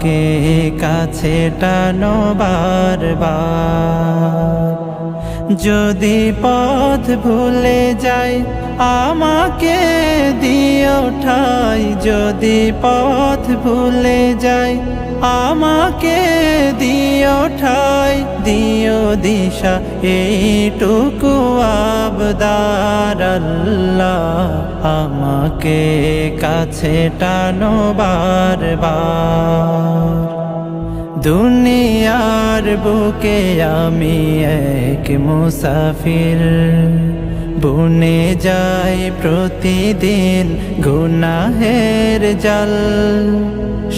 আমাকে কাছে টানো বারবার যদি পথ ভুলে যাই, আমাকে দিও ঠাই। যদি পথ ভুলে যাই, আমাকে দিও ঠাই। দিও দিশা, এইটুকু আল্লাহ আমাকে কাছে টানো বারবার। দুনিয়ার বুকে আমি এক মুসাফির। বুনে যাই প্রতিদিন গুনাহের জল।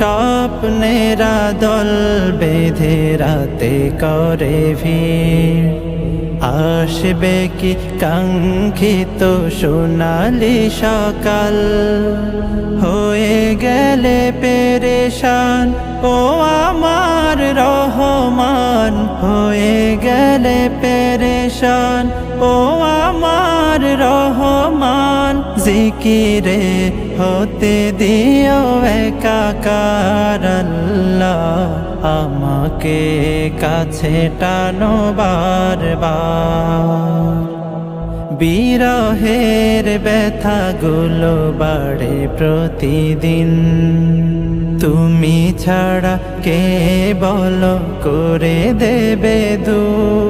স্বপ্নেরা দল বেঁধে রাতে করে ভিড়। আসবে কি কাঙ্ক্ষিত সোনালি সকাল? হয়ে গেলে পেরেশান, ও আমার রহমান। হয়ে গেলে পেরেশান, ও আমার রহমান। জিকিরে হতে দিও একাকার আমাকে কাছে টানো বারবার। বিরহের ব্যথাগুলো বাড়ে প্রতিদিন। তুমি ছাড়া কে বলো করে দেবে দূর?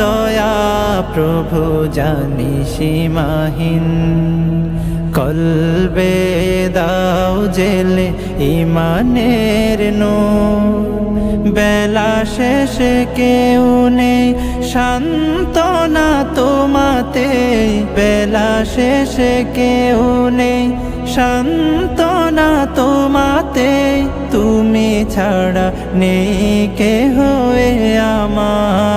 দয়া প্রভু জানি সীমাহীন। কলবে দাও জেলে ইমানের নো বেলা শেষে কেউ নেই, সান্ত্বনা তোমাতে। বেলা শেষে কেউ নেই, সান্ত্বনা তোমাতে। তুমি ছাড়া নেই কে হয়ে